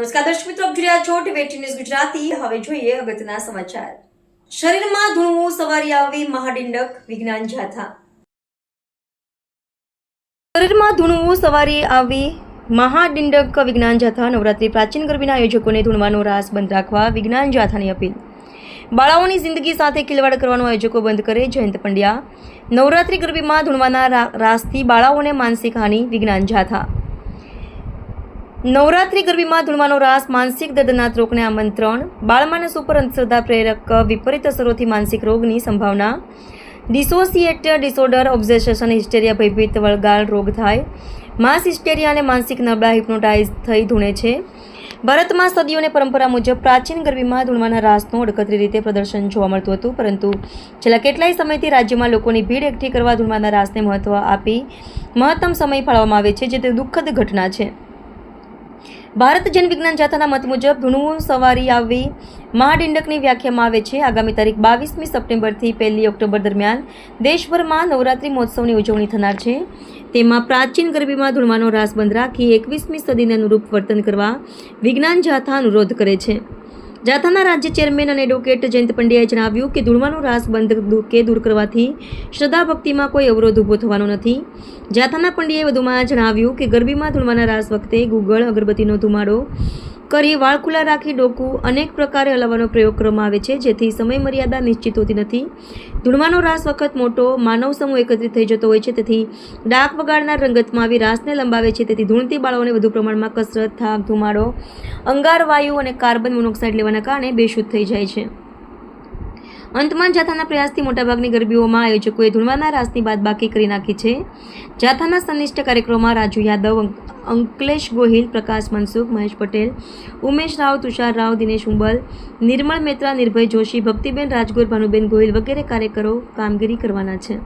નમસ્કાર, દર્શક મિત્રો, આપ જોઈ રહ્યા ન્યૂઝ ગુજરાતી. હવે જોઈએ અગત્યના સમાચાર. શરીરમાં ધૂણવું સવારી આવી મહાડિંડક વિજ્ઞાન જાથા. શરીરમાં ધૂણવું સવારી આવી મહાડિંડક વિજ્ઞાન જાથા. નવરાત્રી પ્રાચીન ગરબીના આયોજકોને ધૂણવાનો રાસ બંધ રાખવા વિજ્ઞાન જાથાની અપીલ. બાળાઓની જિંદગી સાથે ખિલવાડ કરવાનો આયોજકો બંધ કરે જયંત પંડ્યા. નવરાત્રી ગરબીમાં ધૂણવાના રાસથી બાળાઓને માનસિક હાનિ વિજ્ઞાન જાથા. નવરાત્રી ગરબીમાં ધૂળવાનો રાસ, માનસિક દર્દના રોગને આમંત્રણ બાળમાનસ ઉપર અંધશ્રદ્ધા પ્રેરક વિપરીત અસરોથી માનસિક રોગની સંભાવના ડિસોસિએટ ડિસઓર્ડર ઓબ્ઝેશન હિસ્ટેરિયા ભયભીત વળગાળ રોગ થાય, માસ હિસ્ટેરિયા અને માનસિક નબળા હિપ્નોટાઇઝ થઈ ધૂણે છે. ભારતમાં સદીઓની પરંપરા મુજબ પ્રાચીન ગરબીમાં ધૂળવાના રાસનું અડકતરી રીતે પ્રદર્શન જોવા મળતું હતું, પરંતુ છેલ્લા કેટલાય સમયથી રાજ્યમાં લોકોની ભીડ એકઠી કરવા ધૂળવાના રાસને મહત્વ આપી મહત્તમ સમય ફાળવવામાં આવે છે, જે તે દુઃખદ ઘટના છે. ભારત જન વિજ્ઞાન જાથાના મત મુજબ ધૂણું સવારી આવી મહાડિંડકની વ્યાખ્યામાં આવે છે. આગામી તારીખ બાવીસમી સપ્ટેમ્બરથી પહેલી ઓક્ટોબર દરમિયાન દેશભરમાં નવરાત્રિ મહોત્સવની ઉજવણી થનાર છે. તેમાં પ્રાચીન ગરબીમાં ધૂણવાનો રાસ બંધ રાખી એકવીસમી સદીને અનુરૂપ વર્તન કરવા વિજ્ઞાન જાથા અનુરોધ કરે છે. જાથાના રાજ્ય ચેરમેન અને એડવોકેટ જયંત પંડ્યાએ જણાવ્યું કે ધૂળવાનો રાસ બંધ કે દૂર કરવાથી શ્રદ્ધા ભક્તિમાં કોઈ અવરોધ ઊભો થવાનો નથી. જાથાના પંડ્યાએ વધુમાં જણાવ્યું કે ગરબીમાં ધૂળવાના રાસ વખતે ગુગળ, અગરબત્તીનો ધુમાડો કરી વાળ ખુલ્લા રાખી ડોકું અનેક પ્રકારે હલાવવાનો પ્રયોગ કરવામાં આવે છે, જેથી સમય મર્યાદા નિશ્ચિત હોતી નથી. ધૂળવાનો રાસ વખત મોટો માનવ સમૂહ એકત્રિત થઈ જતો હોય છે, તેથી ડાક વગાડનાર રંગતમાં આવી રાસને લંબાવે છે, તેથી ધૂળથી બાળાઓને વધુ પ્રમાણમાં કસરત, થાક, ધુમાડો અંગાર વાયુ અને કાર્બન મોનોક્સાઇડ લેવાના કારણે બેશુદ્ધ થઈ જાય છે. અંતમાં જાથાના પ્રયાસથી મોટાભાગની ગરબીઓમાં આયોજકોએ ધૂળવાના રાસની બાદબાકી કરી નાખી છે. જાથાના સંનિષ્ઠ કાર્યક્રમમાં રાજુ યાદવ અંકલેશ ગોહિલ, પ્રકાશ મનસુખ, મહેશ પટેલ, ઉમેશ રાવ, તુષાર રાવ, દિનેશ ઉંબલ નિર્મળ મેત્રા નિર્ભય જોશી, ભક્તિબેન રાજગોર, ભાનુબેન ગોહિલ વગેરે કાર્યકરો કામગીરી કરવાના છે.